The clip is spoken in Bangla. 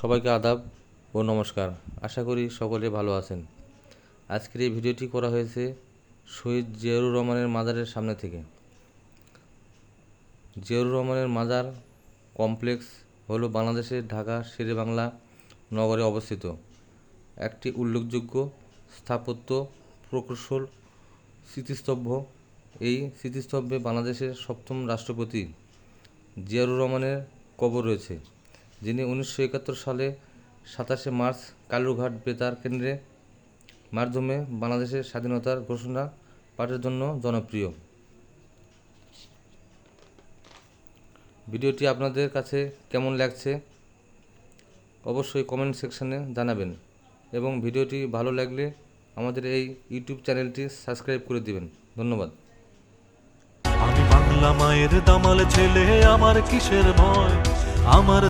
সবাইকে আদাব ও নমস্কার। আশা করি সকলে ভালো আছেন। আজকের এই ভিডিওটি করা হয়েছে শহীদ জিয়াউর রহমানের মাজারের সামনে থেকে। জিয়াউর রহমানের মাজার কমপ্লেক্স হলো বাংলাদেশের ঢাকা, শেরেবাংলা নগরে অবস্থিত। একটি উল্লেখযোগ্য স্থাপত্য প্রকৌশল স্মৃতিস্তম্ভ। এই স্মৃতিস্তম্ভে বাংলাদেশের সপ্তম রাষ্ট্রপতি জিয়াউর রহমানের কবর রয়েছে। যিনি উনিশশো একাত্তর সালে সাতাশে মার্চ কালুরঘাট বেতার কেন্দ্রে মাধ্যমে বাংলাদেশের স্বাধীনতার ঘোষণা পাঠের জন্য জনপ্রিয়। ভিডিওটি আপনাদের কাছে কেমন লাগছে অবশ্যই কমেন্ট সেকশনে জানাবেন এবং ভিডিওটি ভালো লাগলে আমাদের এই ইউটিউব চ্যানেলটি সাবস্ক্রাইব করে দিবেন। ধন্যবাদ। আমি বাংলা মায়ের দামাল ছেলে, আমার কিসের ভয়? আমার